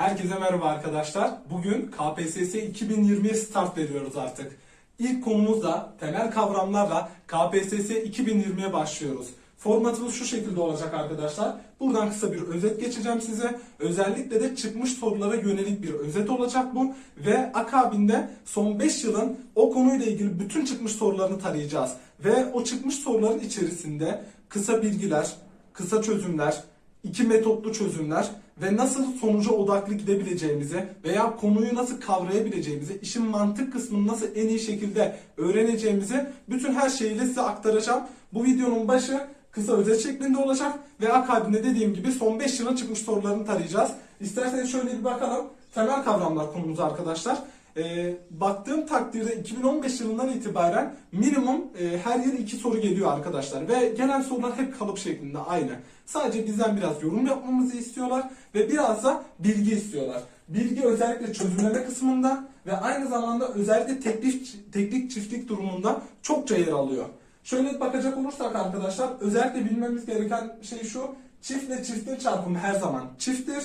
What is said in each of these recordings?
Herkese merhaba arkadaşlar. Bugün KPSS 2020'ye start veriyoruz artık. İlk konumuzla, temel kavramlarla KPSS 2020'ye başlıyoruz. Formatımız şu şekilde olacak arkadaşlar. Buradan kısa bir özet geçeceğim size. Özellikle de çıkmış sorulara yönelik bir özet olacak bu. Ve akabinde son 5 yılın o konuyla ilgili bütün çıkmış sorularını tarayacağız. Ve o çıkmış soruların içerisinde kısa bilgiler, kısa çözümler, iki metotlu çözümler ve nasıl sonuca odaklı gidebileceğimizi veya konuyu nasıl kavrayabileceğimizi, işin mantık kısmını nasıl en iyi şekilde öğreneceğimizi bütün her şeyiyle size aktaracağım. Bu videonun başı kısa özet şeklinde olacak ve akabinde dediğim gibi son 5 yılın çıkmış sorularını tarayacağız. İsterseniz şöyle bir bakalım. Temel kavramlar konumuz arkadaşlar. Ee, baktığım takdirde 2015 yılından itibaren minimum e, her yıl iki soru geliyor arkadaşlar ve gelen sorular hep kalıp şeklinde aynı. Sadece bizden biraz yorum yapmamızı istiyorlar ve biraz da bilgi istiyorlar. Bilgi özellikle çözümleme kısmında ve aynı zamanda özellikle teknik, teknik çiftlik durumunda çokça yer alıyor. Şöyle bakacak olursak arkadaşlar özellikle bilmemiz gereken şey şu. Çiftle çiftin çarpımı her zaman çifttir.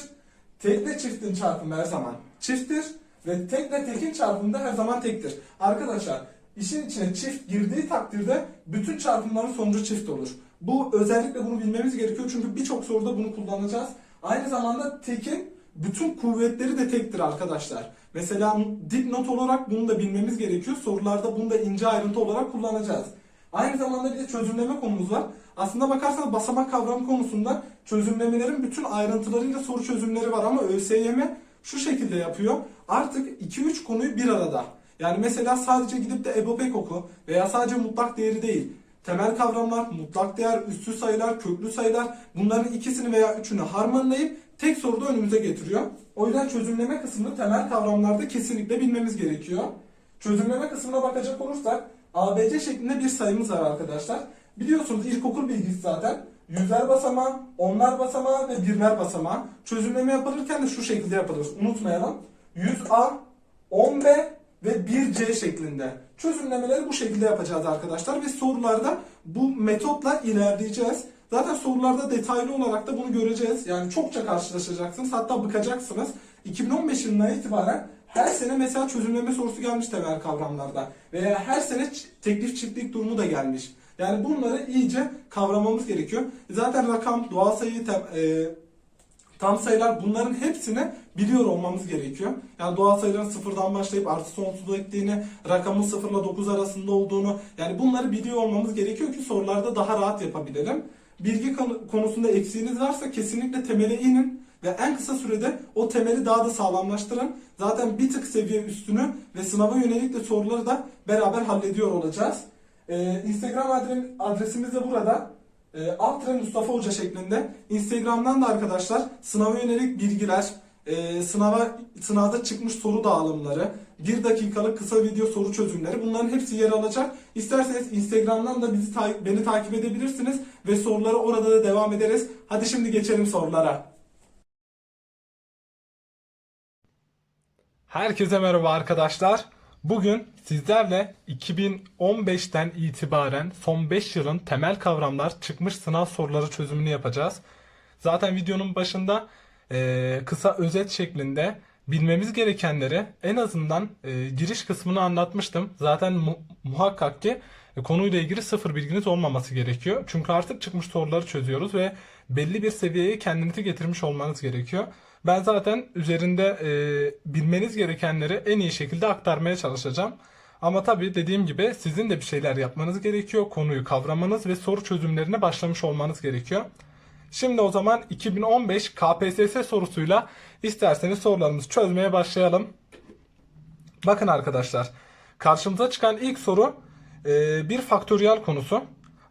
Tekle çiftin çarpımı her zaman çifttir. Ve tekle tekin çarpımı da her zaman tektir. Arkadaşlar işin içine çift girdiği takdirde bütün çarpımların sonucu çift olur. Bu özellikle bunu bilmemiz gerekiyor çünkü birçok soruda bunu kullanacağız. Aynı zamanda tekin bütün kuvvetleri de tektir arkadaşlar. Mesela dipnot olarak bunu da bilmemiz gerekiyor. Sorularda bunu da ince ayrıntı olarak kullanacağız. Aynı zamanda bir de çözümleme konumuz var. Aslında bakarsanız basamak kavramı konusunda çözümlemelerin bütün ayrıntılarıyla soru çözümleri var ama ÖSYM şu şekilde yapıyor. Artık 2-3 konuyu bir arada. Yani mesela sadece gidip de EBOPEK oku veya sadece mutlak değeri değil. Temel kavramlar, mutlak değer, üstü sayılar, köklü sayılar bunların ikisini veya üçünü harmanlayıp tek soruda önümüze getiriyor. O yüzden çözümleme kısmını temel kavramlarda kesinlikle bilmemiz gerekiyor. Çözümleme kısmına bakacak olursak ABC şeklinde bir sayımız var arkadaşlar. Biliyorsunuz ilkokul bilgisi zaten. Yüzler basamağı, onlar basamağı ve birler basamağı. Çözümleme yapılırken de şu şekilde yapılır. Unutmayalım. 100A, 10B ve 1C şeklinde. Çözümlemeleri bu şekilde yapacağız arkadaşlar ve sorularda bu metotla ilerleyeceğiz. Zaten sorularda detaylı olarak da bunu göreceğiz. Yani çokça karşılaşacaksınız. Hatta bıkacaksınız. 2015 yılından itibaren her sene mesela çözümleme sorusu gelmiş temel kavramlarda. Veya her sene teklif çiftlik durumu da gelmiş. Yani bunları iyice kavramamız gerekiyor. Zaten rakam, doğal sayı, e, tam sayılar bunların hepsini biliyor olmamız gerekiyor. Yani doğal sayıların sıfırdan başlayıp artı sonsuza gittiğini, rakamın sıfırla 9 arasında olduğunu yani bunları biliyor olmamız gerekiyor ki sorularda daha rahat yapabilelim. Bilgi konu- konusunda eksiğiniz varsa kesinlikle temele inin ve en kısa sürede o temeli daha da sağlamlaştırın. Zaten bir tık seviye üstünü ve sınava yönelik de soruları da beraber hallediyor olacağız. Ee, Instagram adre- adresimiz de burada. E, alt tire Mustafa Hoca şeklinde. Instagram'dan da arkadaşlar sınava yönelik bilgiler, e, sınava sınavda çıkmış soru dağılımları, bir dakikalık kısa video soru çözümleri bunların hepsi yer alacak. İsterseniz Instagram'dan da bizi ta- beni takip edebilirsiniz ve soruları orada da devam ederiz. Hadi şimdi geçelim sorulara. Herkese merhaba arkadaşlar. Bugün sizlerle 2015'ten itibaren son 5 yılın temel kavramlar çıkmış sınav soruları çözümünü yapacağız. Zaten videonun başında e, kısa özet şeklinde bilmemiz gerekenleri en azından e, giriş kısmını anlatmıştım. Zaten mu- muhakkak ki e, konuyla ilgili sıfır bilginiz olmaması gerekiyor. Çünkü artık çıkmış soruları çözüyoruz ve belli bir seviyeye kendinizi getirmiş olmanız gerekiyor. Ben zaten üzerinde e, bilmeniz gerekenleri en iyi şekilde aktarmaya çalışacağım. Ama tabii dediğim gibi sizin de bir şeyler yapmanız gerekiyor. Konuyu kavramanız ve soru çözümlerine başlamış olmanız gerekiyor. Şimdi o zaman 2015 KPSS sorusuyla isterseniz sorularımızı çözmeye başlayalım. Bakın arkadaşlar, karşımıza çıkan ilk soru e, bir faktöriyel konusu.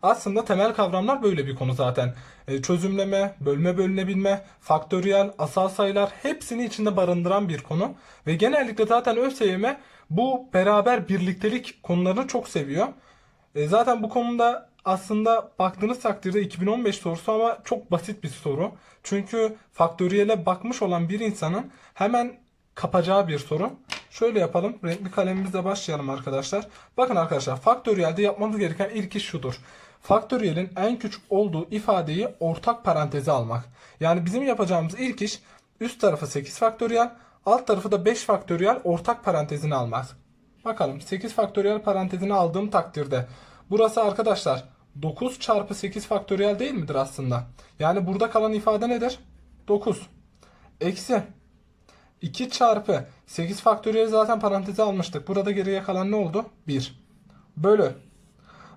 Aslında temel kavramlar böyle bir konu zaten. E, çözümleme, bölme bölünebilme, faktöriyel, asal sayılar hepsini içinde barındıran bir konu. Ve genellikle zaten ÖSYM bu beraber birliktelik konularını çok seviyor. E, zaten bu konuda aslında baktığınız takdirde 2015 sorusu ama çok basit bir soru. Çünkü faktöriyele bakmış olan bir insanın hemen kapacağı bir soru. Şöyle yapalım. Renkli kalemimizle başlayalım arkadaşlar. Bakın arkadaşlar faktöriyelde yapmamız gereken ilk iş şudur. Faktöriyelin en küçük olduğu ifadeyi ortak paranteze almak. Yani bizim yapacağımız ilk iş üst tarafı 8 faktöriyel, alt tarafı da 5 faktöriyel ortak parantezine almaz. Bakalım 8 faktöriyel parantezine aldığım takdirde burası arkadaşlar 9 çarpı 8 faktöriyel değil midir aslında? Yani burada kalan ifade nedir? 9. Eksi 2 çarpı 8 faktöriyel zaten paranteze almıştık. Burada geriye kalan ne oldu? 1. Bölü.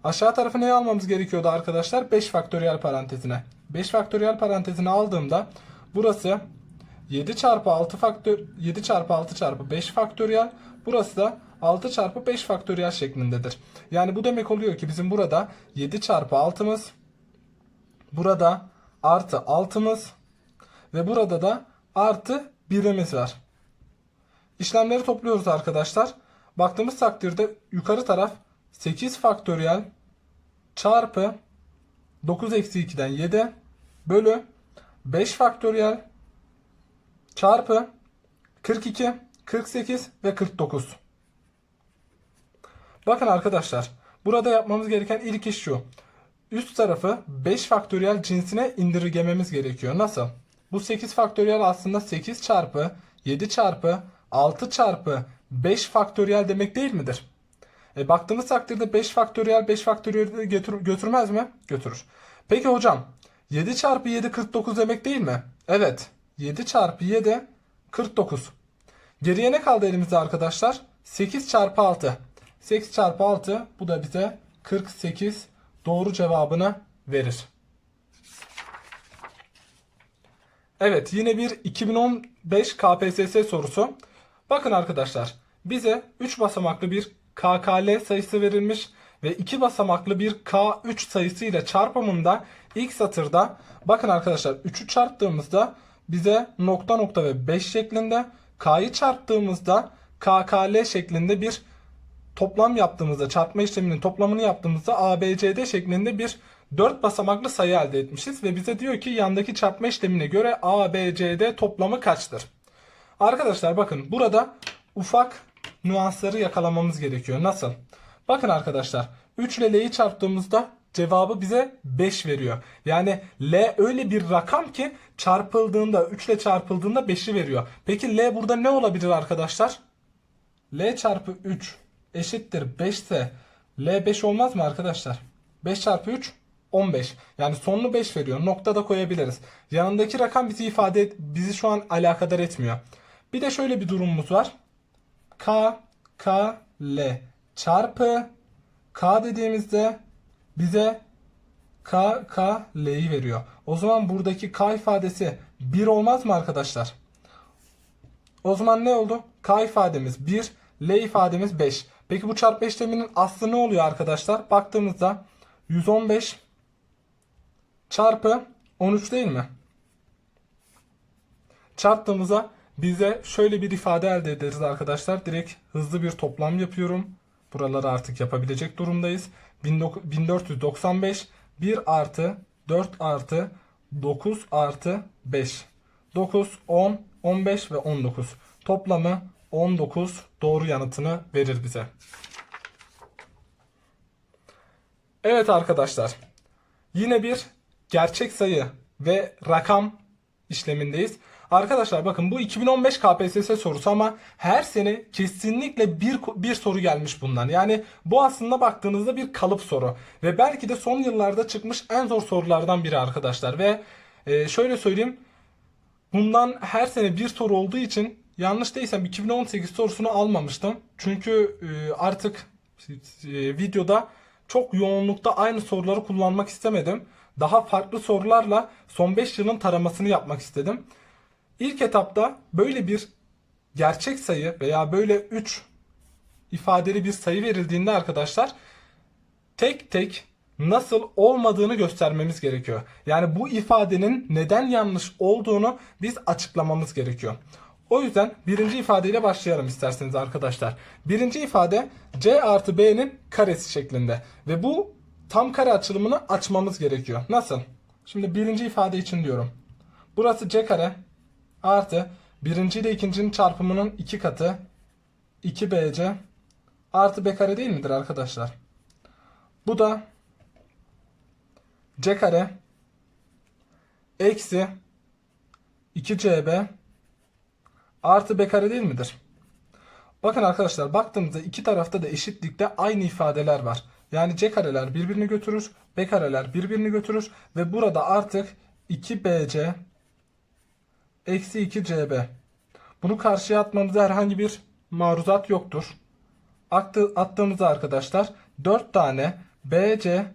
Aşağı tarafı neye almamız gerekiyordu arkadaşlar? 5 faktöriyel parantezine. 5 faktöriyel parantezine aldığımda burası 7 çarpı 6 faktör 7 çarpı 6 çarpı 5 faktöriyel. Burası da 6 çarpı 5 faktöriyel şeklindedir. Yani bu demek oluyor ki bizim burada 7 çarpı 6'mız burada artı 6'mız ve burada da artı 1'imiz var. İşlemleri topluyoruz arkadaşlar. Baktığımız takdirde yukarı taraf 8 faktöriyel çarpı 9 eksi 2'den 7 bölü 5 faktöriyel çarpı 42, 48 ve 49. Bakın arkadaşlar burada yapmamız gereken ilk iş şu. Üst tarafı 5 faktöriyel cinsine indirgememiz gerekiyor. Nasıl? Bu 8 faktöriyel aslında 8 çarpı 7 çarpı 6 çarpı 5 faktöriyel demek değil midir? E, baktığımız takdirde 5 faktöriyel 5 faktöriyel götür, götürmez mi? Götürür. Peki hocam 7 çarpı 7 49 demek değil mi? Evet. 7 çarpı 7 49. Geriye ne kaldı elimizde arkadaşlar? 8 çarpı 6. 8 çarpı 6 bu da bize 48 doğru cevabını verir. Evet yine bir 2015 KPSS sorusu. Bakın arkadaşlar bize 3 basamaklı bir KKL sayısı verilmiş ve 2 basamaklı bir K3 sayısı ile çarpımında ilk satırda bakın arkadaşlar 3'ü çarptığımızda bize nokta nokta ve 5 şeklinde K'yı çarptığımızda KKL şeklinde bir toplam yaptığımızda çarpma işleminin toplamını yaptığımızda ABCD şeklinde bir 4 basamaklı sayı elde etmişiz ve bize diyor ki yandaki çarpma işlemine göre ABCD toplamı kaçtır? Arkadaşlar bakın burada ufak nüansları yakalamamız gerekiyor. Nasıl? Bakın arkadaşlar 3 ile L'yi çarptığımızda cevabı bize 5 veriyor. Yani L öyle bir rakam ki çarpıldığında 3 ile çarpıldığında 5'i veriyor. Peki L burada ne olabilir arkadaşlar? L çarpı 3 eşittir 5 ise L 5 olmaz mı arkadaşlar? 5 çarpı 3 15. Yani sonunu 5 veriyor. Nokta da koyabiliriz. Yanındaki rakam bizi ifade bizi şu an alakadar etmiyor. Bir de şöyle bir durumumuz var. K K L çarpı K dediğimizde bize K K L'yi veriyor. O zaman buradaki K ifadesi 1 olmaz mı arkadaşlar? O zaman ne oldu? K ifademiz 1, L ifademiz 5. Peki bu çarpma işleminin aslı ne oluyor arkadaşlar? Baktığımızda 115 çarpı 13 değil mi? Çarptığımızda bize şöyle bir ifade elde ederiz arkadaşlar. Direkt hızlı bir toplam yapıyorum. Buraları artık yapabilecek durumdayız. 1495 1 artı 4 artı 9 artı 5. 9, 10, 15 ve 19. Toplamı 19 doğru yanıtını verir bize. Evet arkadaşlar. Yine bir gerçek sayı ve rakam işlemindeyiz. Arkadaşlar bakın bu 2015 KPSS sorusu ama her sene kesinlikle bir, bir soru gelmiş bundan. Yani bu aslında baktığınızda bir kalıp soru. Ve belki de son yıllarda çıkmış en zor sorulardan biri arkadaşlar. Ve e, şöyle söyleyeyim. Bundan her sene bir soru olduğu için yanlış değilsem 2018 sorusunu almamıştım. Çünkü e, artık e, videoda çok yoğunlukta aynı soruları kullanmak istemedim. Daha farklı sorularla son 5 yılın taramasını yapmak istedim. İlk etapta böyle bir gerçek sayı veya böyle 3 ifadeli bir sayı verildiğinde arkadaşlar tek tek nasıl olmadığını göstermemiz gerekiyor. Yani bu ifadenin neden yanlış olduğunu biz açıklamamız gerekiyor. O yüzden birinci ifadeyle başlayalım isterseniz arkadaşlar. Birinci ifade c artı b'nin karesi şeklinde. Ve bu tam kare açılımını açmamız gerekiyor. Nasıl? Şimdi birinci ifade için diyorum. Burası c kare artı birinci ile ikincinin çarpımının iki katı 2bc artı b kare değil midir arkadaşlar? Bu da c kare eksi 2cb artı b kare değil midir? Bakın arkadaşlar baktığımızda iki tarafta da eşitlikte aynı ifadeler var. Yani c kareler birbirini götürür, b kareler birbirini götürür ve burada artık 2bc eksi 2cb. Bunu karşıya atmamıza herhangi bir maruzat yoktur. Attı, attığımızda arkadaşlar 4 tane bc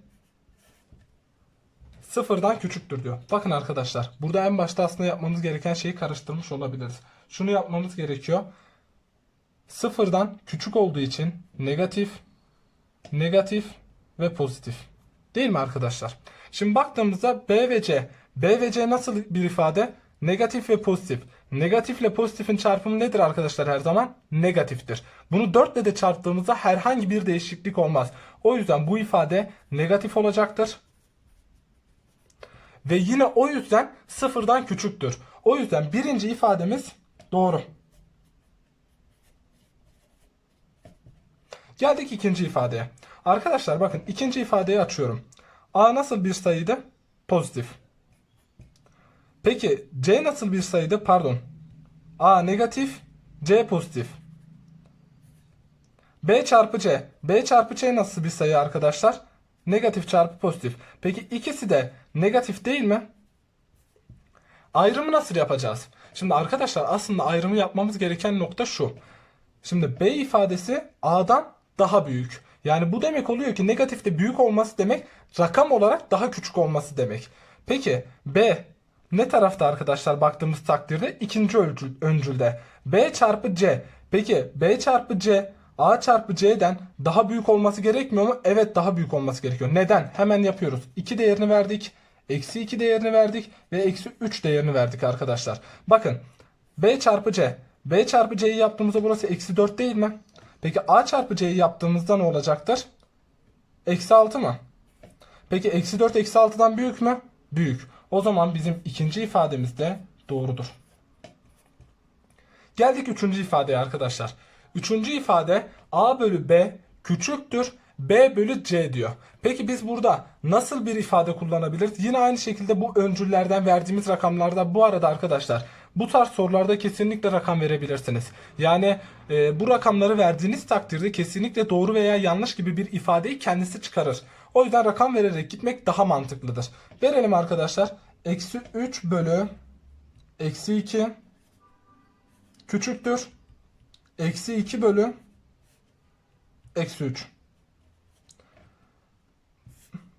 sıfırdan küçüktür diyor. Bakın arkadaşlar burada en başta aslında yapmamız gereken şeyi karıştırmış olabiliriz. Şunu yapmamız gerekiyor. Sıfırdan küçük olduğu için negatif, negatif ve pozitif. Değil mi arkadaşlar? Şimdi baktığımızda B ve C. B ve C nasıl bir ifade? Negatif ve pozitif. Negatifle pozitifin çarpımı nedir arkadaşlar her zaman? Negatiftir. Bunu 4 ile de çarptığımızda herhangi bir değişiklik olmaz. O yüzden bu ifade negatif olacaktır. Ve yine o yüzden sıfırdan küçüktür. O yüzden birinci ifademiz doğru. Geldik ikinci ifadeye. Arkadaşlar bakın ikinci ifadeyi açıyorum. A nasıl bir sayıydı? Pozitif. Peki C nasıl bir sayıydı? Pardon. A negatif, C pozitif. B çarpı C. B çarpı C nasıl bir sayı arkadaşlar? Negatif çarpı pozitif. Peki ikisi de negatif değil mi? Ayrımı nasıl yapacağız? Şimdi arkadaşlar aslında ayrımı yapmamız gereken nokta şu. Şimdi B ifadesi A'dan daha büyük. Yani bu demek oluyor ki negatifte büyük olması demek rakam olarak daha küçük olması demek. Peki B ne tarafta arkadaşlar baktığımız takdirde ikinci öncül, öncülde. B çarpı C. Peki B çarpı C A çarpı C'den daha büyük olması gerekmiyor mu? Evet daha büyük olması gerekiyor. Neden? Hemen yapıyoruz. 2 değerini verdik. Eksi 2 değerini verdik. Ve eksi 3 değerini verdik arkadaşlar. Bakın. B çarpı C. B çarpı C'yi yaptığımızda burası eksi 4 değil mi? Peki A çarpı C'yi yaptığımızda ne olacaktır? Eksi 6 mı? Peki eksi 4 eksi 6'dan büyük mü? Büyük. O zaman bizim ikinci ifademiz de doğrudur. Geldik üçüncü ifadeye arkadaşlar. Üçüncü ifade A bölü B küçüktür B bölü C diyor. Peki biz burada nasıl bir ifade kullanabiliriz? Yine aynı şekilde bu öncüllerden verdiğimiz rakamlarda bu arada arkadaşlar bu tarz sorularda kesinlikle rakam verebilirsiniz. Yani e, bu rakamları verdiğiniz takdirde kesinlikle doğru veya yanlış gibi bir ifadeyi kendisi çıkarır. O yüzden rakam vererek gitmek daha mantıklıdır. Verelim arkadaşlar. Eksi 3 bölü eksi 2 küçüktür. Eksi 2 bölü eksi 3.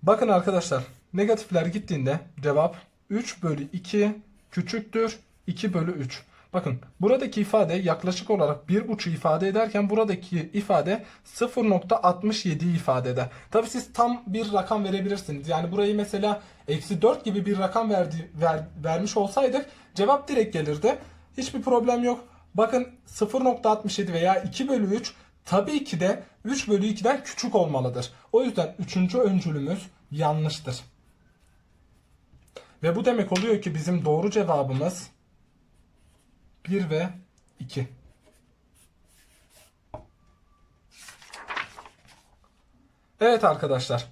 Bakın arkadaşlar negatifler gittiğinde cevap 3 bölü 2 küçüktür 2 bölü 3. Bakın buradaki ifade yaklaşık olarak 1,5 ifade ederken buradaki ifade 0.67 ifade eder. Tabi siz tam bir rakam verebilirsiniz. Yani burayı mesela eksi 4 gibi bir rakam verdi, ver, vermiş olsaydık cevap direkt gelirdi. Hiçbir problem yok. Bakın 0.67 veya 2 bölü 3 tabii ki de 3 bölü 2'den küçük olmalıdır. O yüzden 3. öncülümüz yanlıştır. Ve bu demek oluyor ki bizim doğru cevabımız 1 ve 2. Evet arkadaşlar.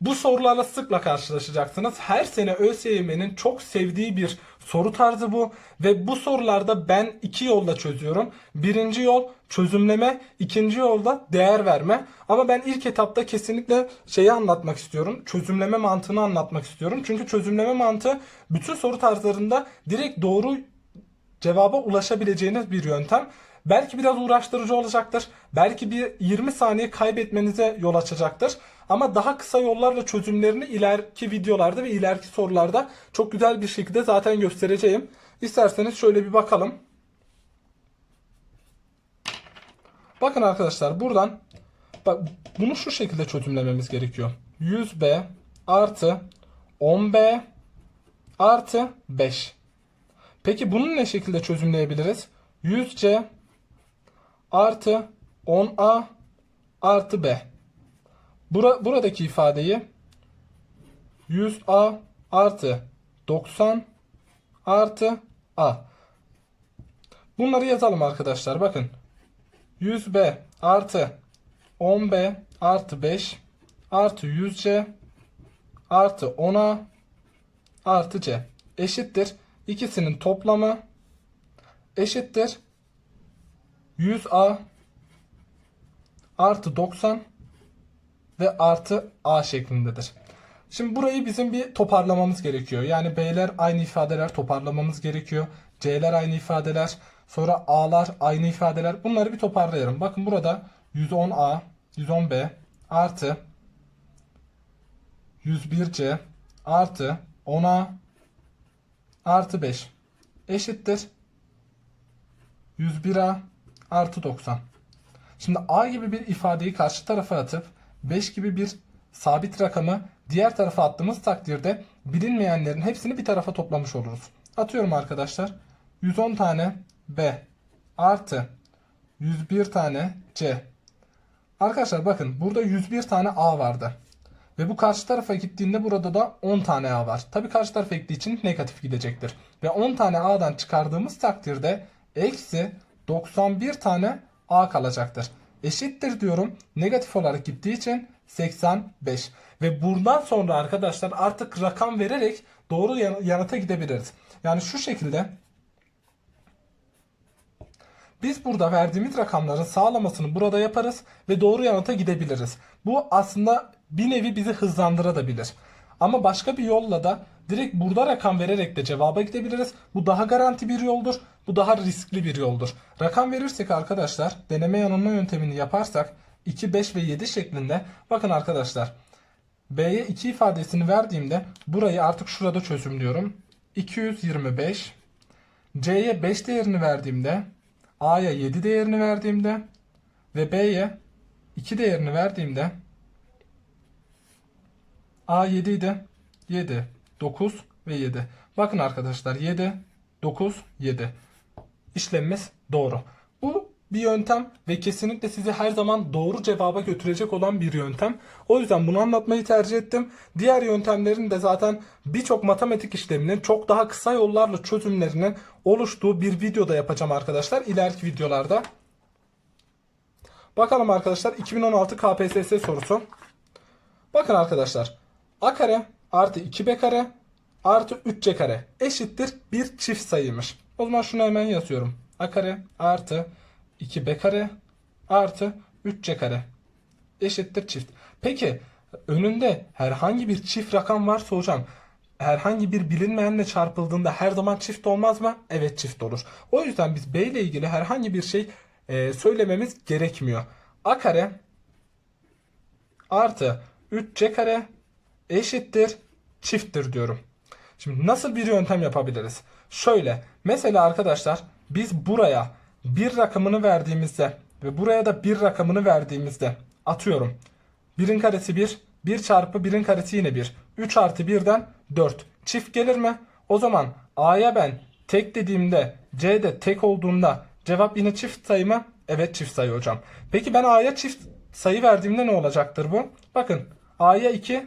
Bu sorularla sıkla karşılaşacaksınız. Her sene ÖSYM'nin çok sevdiği bir soru tarzı bu. Ve bu sorularda ben iki yolla çözüyorum. Birinci yol çözümleme, ikinci yolda değer verme. Ama ben ilk etapta kesinlikle şeyi anlatmak istiyorum. Çözümleme mantığını anlatmak istiyorum. Çünkü çözümleme mantığı bütün soru tarzlarında direkt doğru cevaba ulaşabileceğiniz bir yöntem. Belki biraz uğraştırıcı olacaktır. Belki bir 20 saniye kaybetmenize yol açacaktır. Ama daha kısa yollarla çözümlerini ileriki videolarda ve ileriki sorularda çok güzel bir şekilde zaten göstereceğim. İsterseniz şöyle bir bakalım. Bakın arkadaşlar buradan bak bunu şu şekilde çözümlememiz gerekiyor. 100b artı 10b artı 5. Peki bunu ne şekilde çözümleyebiliriz? 100c artı 10a artı b. Bura, buradaki ifadeyi 100a artı 90 artı a. Bunları yazalım arkadaşlar. Bakın 100b artı 10b artı 5 artı 100c artı 10a artı c eşittir. İkisinin toplamı eşittir 100A artı 90 ve artı A şeklindedir. Şimdi burayı bizim bir toparlamamız gerekiyor. Yani B'ler aynı ifadeler toparlamamız gerekiyor. C'ler aynı ifadeler. Sonra A'lar aynı ifadeler. Bunları bir toparlayalım. Bakın burada 110A, 110B artı 101C artı 10A artı 5 eşittir 101A artı 90. Şimdi A gibi bir ifadeyi karşı tarafa atıp 5 gibi bir sabit rakamı diğer tarafa attığımız takdirde bilinmeyenlerin hepsini bir tarafa toplamış oluruz. Atıyorum arkadaşlar. 110 tane B artı 101 tane C. Arkadaşlar bakın burada 101 tane A vardı. Ve bu karşı tarafa gittiğinde burada da 10 tane A var. Tabi karşı tarafa gittiği için negatif gidecektir. Ve 10 tane A'dan çıkardığımız takdirde eksi 91 tane A kalacaktır. Eşittir diyorum. Negatif olarak gittiği için 85. Ve buradan sonra arkadaşlar artık rakam vererek doğru yan- yanıta gidebiliriz. Yani şu şekilde biz burada verdiğimiz rakamların sağlamasını burada yaparız ve doğru yanıta gidebiliriz. Bu aslında bir nevi bizi hızlandırabilir. Ama başka bir yolla da direkt burada rakam vererek de cevaba gidebiliriz. Bu daha garanti bir yoldur. Bu daha riskli bir yoldur. Rakam verirsek arkadaşlar deneme yanılma yöntemini yaparsak 2, 5 ve 7 şeklinde bakın arkadaşlar B'ye 2 ifadesini verdiğimde burayı artık şurada çözümlüyorum. 225 C'ye 5 değerini verdiğimde A'ya 7 değerini verdiğimde ve B'ye 2 değerini verdiğimde A 7 idi. 7, 9 ve 7. Bakın arkadaşlar 7, 9, 7. İşlemimiz doğru. Bir yöntem ve kesinlikle sizi her zaman doğru cevaba götürecek olan bir yöntem. O yüzden bunu anlatmayı tercih ettim. Diğer yöntemlerin de zaten birçok matematik işleminin çok daha kısa yollarla çözümlerinin oluştuğu bir videoda yapacağım arkadaşlar. İleriki videolarda. Bakalım arkadaşlar 2016 KPSS sorusu. Bakın arkadaşlar. A kare artı 2B kare artı 3C kare eşittir bir çift sayıymış. O zaman şunu hemen yazıyorum. A kare artı 2B kare artı 3C kare eşittir çift. Peki önünde herhangi bir çift rakam varsa hocam herhangi bir bilinmeyenle çarpıldığında her zaman çift olmaz mı? Evet çift olur. O yüzden biz B ile ilgili herhangi bir şey e, söylememiz gerekmiyor. A kare artı 3C kare eşittir çifttir diyorum. Şimdi nasıl bir yöntem yapabiliriz? Şöyle mesela arkadaşlar biz buraya bir rakamını verdiğimizde ve buraya da bir rakamını verdiğimizde atıyorum. 1'in karesi 1, 1 çarpı 1'in karesi yine 1. 3 artı 1'den 4. Çift gelir mi? O zaman A'ya ben tek dediğimde C'de tek olduğunda cevap yine çift sayı mı? Evet çift sayı hocam. Peki ben A'ya çift sayı verdiğimde ne olacaktır bu? Bakın A'ya 2,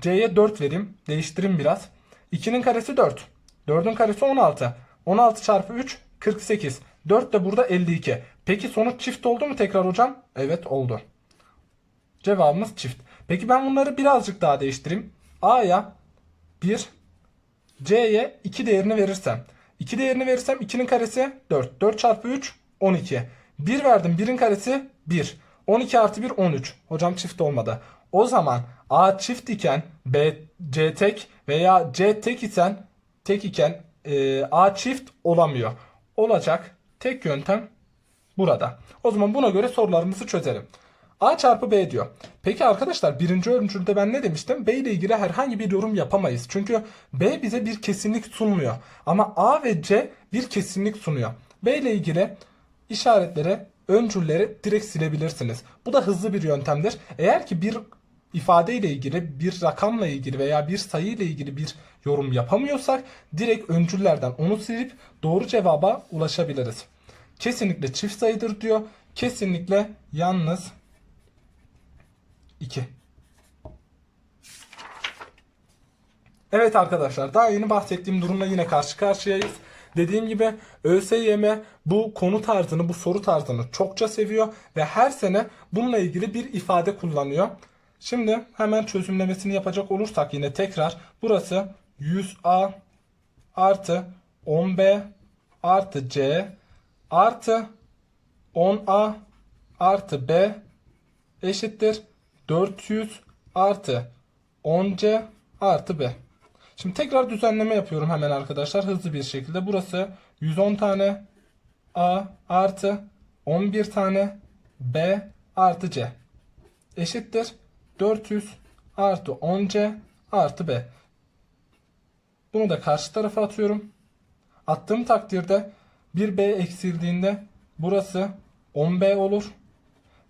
C'ye 4 vereyim. Değiştireyim biraz. 2'nin karesi 4. 4'ün karesi 16. 16 çarpı 3 48. 4 de burada 52. Peki sonuç çift oldu mu tekrar hocam? Evet oldu. Cevabımız çift. Peki ben bunları birazcık daha değiştireyim. A'ya 1, C'ye 2 değerini verirsem. 2 değerini verirsem 2'nin karesi 4. 4 çarpı 3 12. 1 verdim 1'in karesi 1. 12 artı 1 13. Hocam çift olmadı. O zaman A çift iken B C tek veya C tek isen tek iken e, A çift olamıyor. Olacak tek yöntem burada. O zaman buna göre sorularımızı çözelim. A çarpı B diyor. Peki arkadaşlar birinci öncülde ben ne demiştim? B ile ilgili herhangi bir yorum yapamayız. Çünkü B bize bir kesinlik sunmuyor. Ama A ve C bir kesinlik sunuyor. B ile ilgili işaretleri, öncülleri direkt silebilirsiniz. Bu da hızlı bir yöntemdir. Eğer ki bir ifade ile ilgili, bir rakamla ilgili veya bir sayı ile ilgili bir yorum yapamıyorsak direkt öncüllerden onu silip doğru cevaba ulaşabiliriz. Kesinlikle çift sayıdır diyor. Kesinlikle yalnız 2. Evet arkadaşlar daha yeni bahsettiğim durumla yine karşı karşıyayız. Dediğim gibi ÖSYM bu konu tarzını, bu soru tarzını çokça seviyor ve her sene bununla ilgili bir ifade kullanıyor. Şimdi hemen çözümlemesini yapacak olursak yine tekrar burası 100A artı 10B artı C artı 10A artı B eşittir 400 artı 10C artı B. Şimdi tekrar düzenleme yapıyorum hemen arkadaşlar hızlı bir şekilde. Burası 110 tane A artı 11 tane B artı C eşittir 400 artı 10C artı B. Bunu da karşı tarafa atıyorum. Attığım takdirde 1B eksildiğinde burası 10B olur.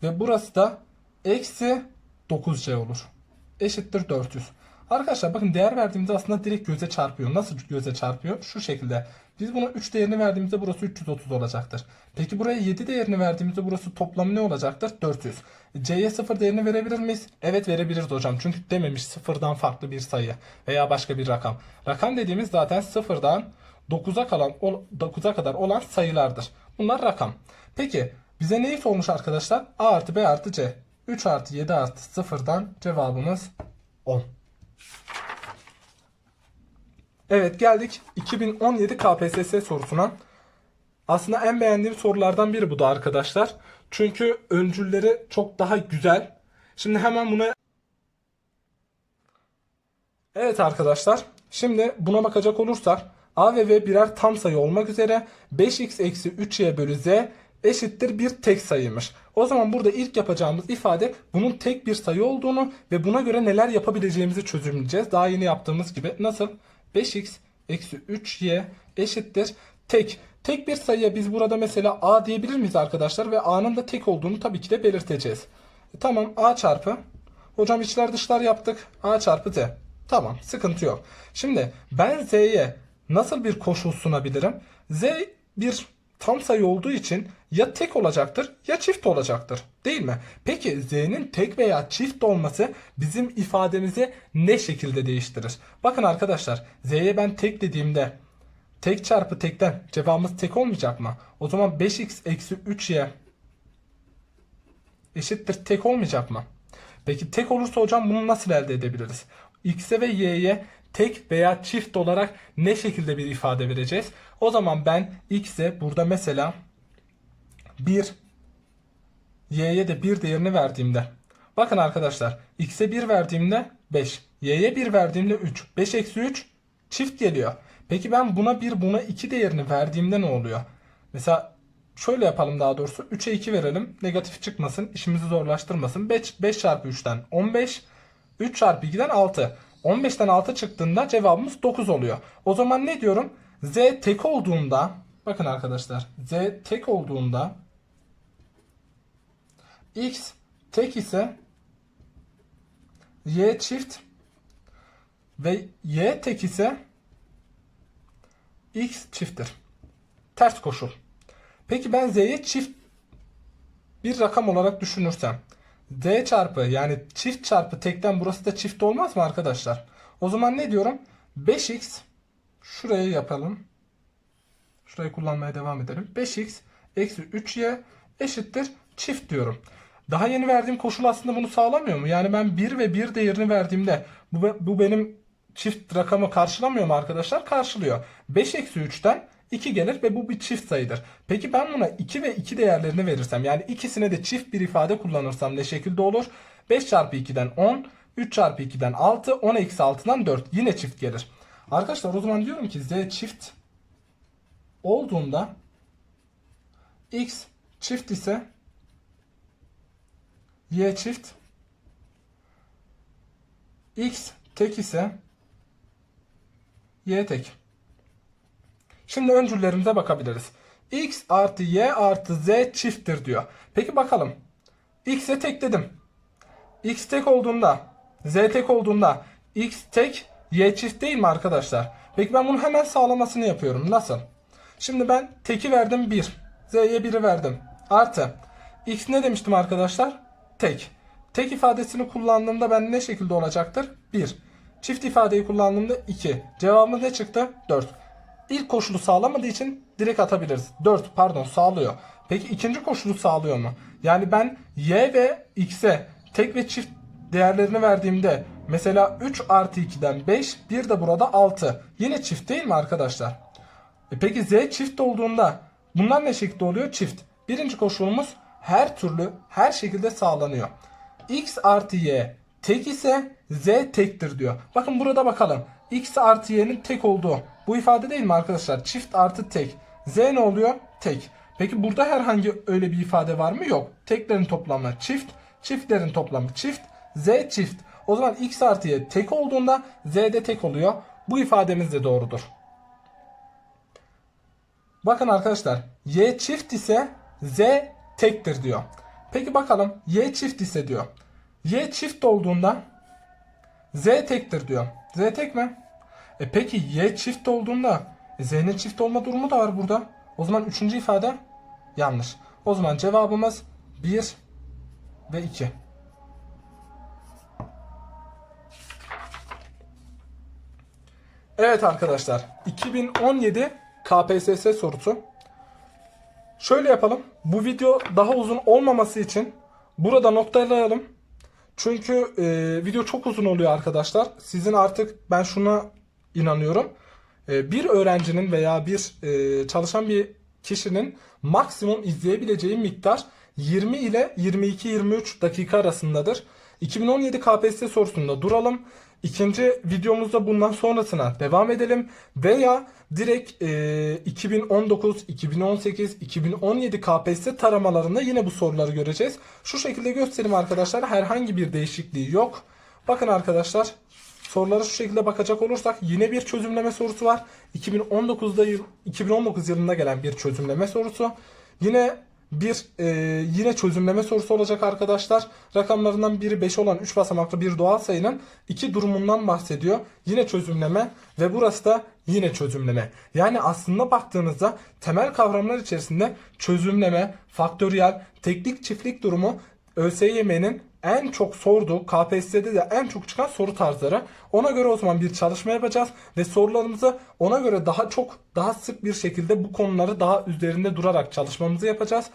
Ve burası da eksi 9C olur. Eşittir 400. Arkadaşlar bakın değer verdiğimizde aslında direkt göze çarpıyor. Nasıl göze çarpıyor? Şu şekilde. Biz buna 3 değerini verdiğimizde burası 330 olacaktır. Peki buraya 7 değerini verdiğimizde burası toplamı ne olacaktır? 400. C'ye 0 değerini verebilir miyiz? Evet verebiliriz hocam. Çünkü dememiş sıfırdan farklı bir sayı veya başka bir rakam. Rakam dediğimiz zaten sıfırdan 9'a kalan 9'a kadar olan sayılardır. Bunlar rakam. Peki bize neyi sormuş arkadaşlar? A artı B artı C. 3 artı 7 artı 0'dan cevabımız 10. Evet geldik 2017 KPSS sorusuna. Aslında en beğendiğim sorulardan biri bu da arkadaşlar. Çünkü öncülleri çok daha güzel. Şimdi hemen buna Evet arkadaşlar. Şimdi buna bakacak olursak a ve v birer tam sayı olmak üzere 5x eksi 3y bölü z eşittir bir tek sayıymış. O zaman burada ilk yapacağımız ifade bunun tek bir sayı olduğunu ve buna göre neler yapabileceğimizi çözümleyeceğiz. Daha yeni yaptığımız gibi. Nasıl? 5x eksi 3y eşittir tek. Tek bir sayıya biz burada mesela a diyebilir miyiz arkadaşlar? Ve a'nın da tek olduğunu tabii ki de belirteceğiz. E, tamam a çarpı. Hocam içler dışlar yaptık. a çarpı z. Tamam sıkıntı yok. Şimdi ben z'ye nasıl bir koşul sunabilirim? z bir tam sayı olduğu için ya tek olacaktır ya çift olacaktır. Değil mi? Peki z'nin tek veya çift olması bizim ifademizi ne şekilde değiştirir? Bakın arkadaşlar z'ye ben tek dediğimde tek çarpı tekten cevabımız tek olmayacak mı? O zaman 5x eksi 3y eşittir tek olmayacak mı? Peki tek olursa hocam bunu nasıl elde edebiliriz? X'e ve Y'ye tek veya çift olarak ne şekilde bir ifade vereceğiz? O zaman ben X'e burada mesela 1 Y'ye de 1 değerini verdiğimde bakın arkadaşlar X'e 1 verdiğimde 5 Y'ye 1 verdiğimde 3 5 eksi 3 çift geliyor. Peki ben buna 1 buna 2 değerini verdiğimde ne oluyor? Mesela şöyle yapalım daha doğrusu 3'e 2 verelim negatif çıkmasın işimizi zorlaştırmasın 5, 5 çarpı 3'ten 15 3 çarpı 2'den 6 15'ten 6 çıktığında cevabımız 9 oluyor. O zaman ne diyorum? Z tek olduğunda bakın arkadaşlar Z tek olduğunda X tek ise Y çift ve Y tek ise X çifttir. Ters koşul. Peki ben Z'ye çift bir rakam olarak düşünürsem D çarpı yani çift çarpı tekten burası da çift olmaz mı arkadaşlar? O zaman ne diyorum? 5x şuraya yapalım. Şurayı kullanmaya devam edelim. 5x eksi 3y eşittir çift diyorum. Daha yeni verdiğim koşul aslında bunu sağlamıyor mu? Yani ben 1 ve 1 değerini verdiğimde bu, bu benim çift rakamı karşılamıyor mu arkadaşlar? Karşılıyor. 5 eksi 3'ten 2 gelir ve bu bir çift sayıdır. Peki ben buna 2 ve 2 değerlerini verirsem yani ikisine de çift bir ifade kullanırsam ne şekilde olur? 5 çarpı 2'den 10, 3 çarpı 2'den 6, 10 eksi 6'dan 4 yine çift gelir. Arkadaşlar o zaman diyorum ki z çift olduğunda x çift ise y çift x tek ise y tek. Şimdi öncüllerimize bakabiliriz. x artı y artı z çifttir diyor. Peki bakalım. x'e tek dedim. x tek olduğunda z tek olduğunda x tek y çift değil mi arkadaşlar? Peki ben bunu hemen sağlamasını yapıyorum. Nasıl? Şimdi ben teki verdim 1. z'ye 1'i verdim. Artı. x ne demiştim arkadaşlar? Tek. Tek ifadesini kullandığımda ben ne şekilde olacaktır? 1. Çift ifadeyi kullandığımda 2. Cevabımız ne çıktı? 4. İlk koşulu sağlamadığı için direkt atabiliriz. 4 pardon sağlıyor. Peki ikinci koşulu sağlıyor mu? Yani ben y ve x'e tek ve çift değerlerini verdiğimde mesela 3 artı 2'den 5 bir de burada 6. Yine çift değil mi arkadaşlar? E peki z çift olduğunda bunlar ne şekilde oluyor? Çift. Birinci koşulumuz her türlü her şekilde sağlanıyor. x artı y tek ise z tektir diyor. Bakın burada bakalım. x artı y'nin tek olduğu. Bu ifade değil mi arkadaşlar? Çift artı tek. z ne oluyor? Tek. Peki burada herhangi öyle bir ifade var mı? Yok. Teklerin toplamı çift. Çiftlerin toplamı çift. z çift. O zaman x artı y tek olduğunda z de tek oluyor. Bu ifademiz de doğrudur. Bakın arkadaşlar y çift ise z tektir diyor. Peki bakalım y çift ise diyor. y çift olduğunda z tektir diyor. z tek mi? E peki y çift olduğunda z'nin çift olma durumu da var burada. O zaman üçüncü ifade yanlış. O zaman cevabımız 1 ve 2. Evet arkadaşlar 2017 KPSS sorusu. Şöyle yapalım. Bu video daha uzun olmaması için burada noktalayalım. Çünkü e, video çok uzun oluyor arkadaşlar. Sizin artık ben şuna inanıyorum. E, bir öğrencinin veya bir e, çalışan bir kişinin maksimum izleyebileceği miktar 20 ile 22-23 dakika arasındadır. 2017 KPSS sorusunda duralım. İkinci videomuzda bundan sonrasına devam edelim. Veya direkt e, 2019, 2018, 2017 KPSS taramalarında yine bu soruları göreceğiz. Şu şekilde göstereyim arkadaşlar. Herhangi bir değişikliği yok. Bakın arkadaşlar sorulara şu şekilde bakacak olursak yine bir çözümleme sorusu var. 2019'da yıl, 2019 yılında gelen bir çözümleme sorusu. Yine bir e, yine çözümleme sorusu olacak arkadaşlar. Rakamlarından biri 5 olan 3 basamaklı bir doğal sayının iki durumundan bahsediyor. Yine çözümleme ve burası da yine çözümleme. Yani aslında baktığınızda temel kavramlar içerisinde çözümleme, faktöriyel, teklik çiftlik durumu ÖSYM'nin en çok sorduğu KPSS'de de en çok çıkan soru tarzları. Ona göre o zaman bir çalışma yapacağız ve sorularımızı ona göre daha çok daha sık bir şekilde bu konuları daha üzerinde durarak çalışmamızı yapacağız.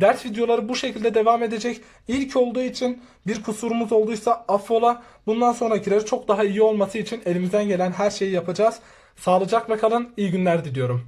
Ders videoları bu şekilde devam edecek. İlk olduğu için bir kusurumuz olduysa affola. Bundan sonrakileri çok daha iyi olması için elimizden gelen her şeyi yapacağız. Sağlıcakla kalın. İyi günler diliyorum.